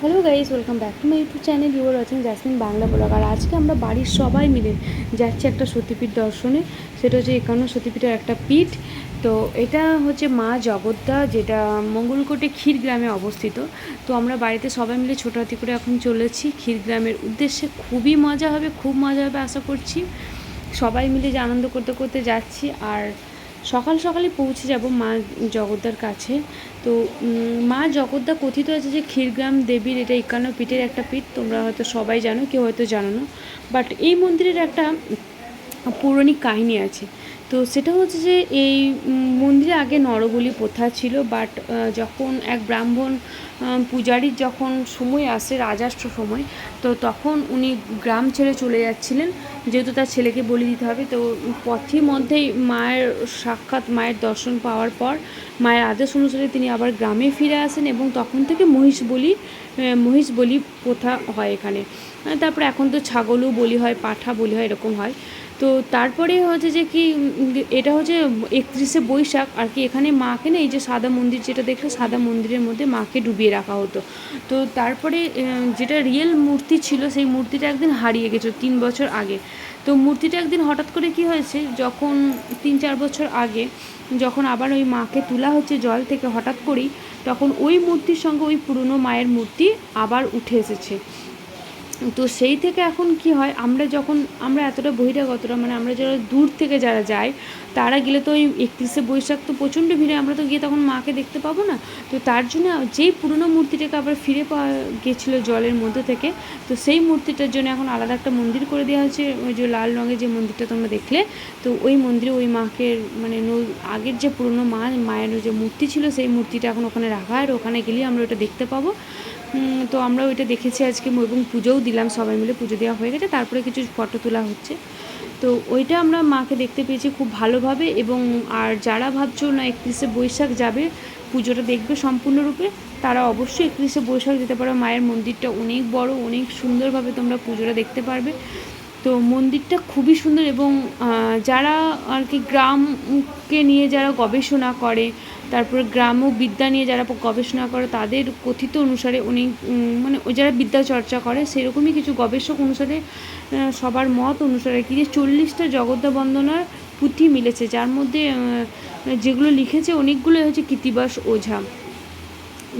Hello guys welcome back to my YouTube channel you're watching Jasmine Bangla blog আর আজকে আমরা বাড়ির সবাই মিলে যাচ্ছি একটা সতীপীঠ দর্শনে। সেটা হচ্ছে একান্ন সতীপীঠের একটা পীঠ। তো এটা হচ্ছে মা জগদ্দা, যেটা মঙ্গলকোটে ক্ষীরগ্রামে অবস্থিত। তো আমরা বাড়িতে সবাই মিলে ছোটো হাতি করে এখন চলেছি ক্ষীরগ্রামের উদ্দেশ্যে। খুবই মজা হবে, খুব মজা হবে, আশা করছি। সবাই মিলে যে আনন্দ করতে করতে যাচ্ছি। আর সকাল সকালে পৌঁছে যাব মা জগদ্দার কাছে। তো মা জগদ্দা কথিত আছে যে ক্ষীরগ্রাম দেবীর এটা একান্ন পীঠের একটা পীঠ, তোমরা হয়তো সবাই জানো, কেউ হয়তো জানো না। বাট এই মন্দিরের একটা পৌরাণিক কাহিনী আছে। তো সেটা হচ্ছে যে এই মন্দিরে আগে নরবলি প্রথা ছিল বাট যখন এক ব্রাহ্মণ পূজারীর যখন সময় আসে, রাজাষ্ট সময়, তো তখন উনি গ্রাম ছেড়ে চলে যাচ্ছিলেন। যেহেতু তার ছেলেকে বলি দিতে হবে, তো পথের মধ্যেই মায়ের সাক্ষাৎ, মায়ের দর্শন পাওয়ার পর, মায়ের আদেশ অনুসারে তিনি আবার গ্রামে ফিরে আসেন এবং তখন থেকে মহিষ বলি মহিষ বলি প্রথা হয় এখানে। তারপরে এখন তো ছাগলও বলি হয়, পাঠা বলি হয়, এরকম হয়। তো তারপরে হচ্ছে যে কি, এটা হচ্ছে একত্রিশে বৈশাখ, আর কি এখানে মাকে না এই যে সাদা মন্দির যেটা দেখলে সাদা মন্দিরের মধ্যে মাকে ডুবিয়ে রাখা হতো। তো তারপরে যেটা রিয়েল মূর্তি ছিল সেই মূর্তিটা একদিন হারিয়ে গেছিল তিন বছর আগে। তো মূর্তিটা একদিন হঠাৎ করে কি হয়েছে, যখন তিন চার বছর আগে যখন আবার ওই মাকে তোলা হচ্ছে জল থেকে হঠাৎ করেই, তখন ওই মূর্তির সঙ্গে ওই পুরনো মায়ের মূর্তি আবার উঠে এসেছে। তো সেই থেকে এখন কি হয়, আমরা যখন, আমরা এতটা বহিরাগতরা মানে আমরা যারা দূর থেকে যারা যাই, তারা গেলে তো ওই একত্রিশে বৈশাখ তো প্রচণ্ড ভিড়ে আমরা তো গিয়ে তখন মাকে দেখতে পাবো না। তো তার জন্য যেই পুরনো মূর্তিটাকে আবার ফিরে পাওয়া গেছিল জলের মধ্যে থেকে, তো সেই মূর্তিটার জন্য এখন আলাদা একটা মন্দির করে দেওয়া হয়েছে, ওই যে লাল রঙের যে মন্দিরটা তোমরা দেখলে, তো ওই মন্দিরে ওই মাকে মানে আগের যে পুরনো মা, মায়ের যে মূর্তি ছিল, সেই মূর্তিটা এখন ওখানে রাখা আর ওখানে গেলেই আমরা ওটা দেখতে পাবো। তো আমরা ওইটা দেখেছি আজকে এবং পুজোও দিলাম, সবাই মিলে পুজো দেওয়া হয়ে গেছে। তারপরে কিছু ফটো তোলা হচ্ছে। তো ওইটা আমরা মাকে দেখতে পেয়েছি খুব ভালোভাবে এবং আর যারা ভাবছ না একত্রিশে বৈশাখ যাবে, পুজোটা দেখবে সম্পূর্ণরূপে, তারা অবশ্যই একত্রিশে বৈশাখ যেতে পারো। মায়ের মন্দিরটা অনেক বড়, অনেক সুন্দরভাবে তোমরা পুজোটা দেখতে পারবে। তো মন্দিরটা খুবই সুন্দর এবং যারা আর কি গ্রামকে নিয়ে যারা গবেষণা করে তারপরে গ্রাম ও বিদ্যা নিয়ে যারা গবেষণা করে তাদের কথিত অনুসারে উম, মানে ওই যারা বিদ্যা চর্চা করে সেরকমই কিছু গবেষক অনুসারে সবার মত অনুসারে কি যে চল্লিশটা জগদ্দা বন্দনার পুঁথি মিলেছে যার মধ্যে যেগুলো লিখেছে অনেকগুলো হচ্ছে কৃতিবাস ওঝা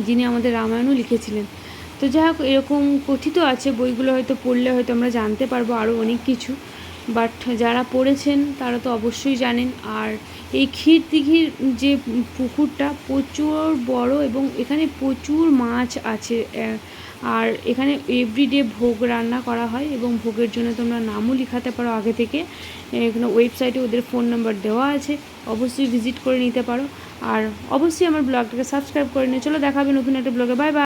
যিনি আমাদের রামায়ণও লিখেছিলেন। তো যাই হোক এরকম কথিত আছে, বইগুলো হয়তো পড়লে হয়তো আমরা জানতে পারব আরও অনেক কিছু। বাট যারা পড়েছেন, তারা তো অবশ্যই জানেন। আর এই ক্ষীর দিঘির যে পুকুরটা প্রচুর বড় এবং এখানে প্রচুর মাছ আছে আর এখানে এভরিডে ভোগ রান্না করা হয় এবং ভোগের জন্য তোমরা নামও লিখাতে পারো আগে থেকে। এখানে ওয়েবসাইটে ওদের ফোন নাম্বার দেওয়া আছে, অবশ্যই ভিজিট করে নিতে পারো। আর অবশ্যই আমার ব্লগটাকে সাবস্ক্রাইব করে নিয়ে চলো, দেখাবে নতুন একটা ব্লগে বাই বাই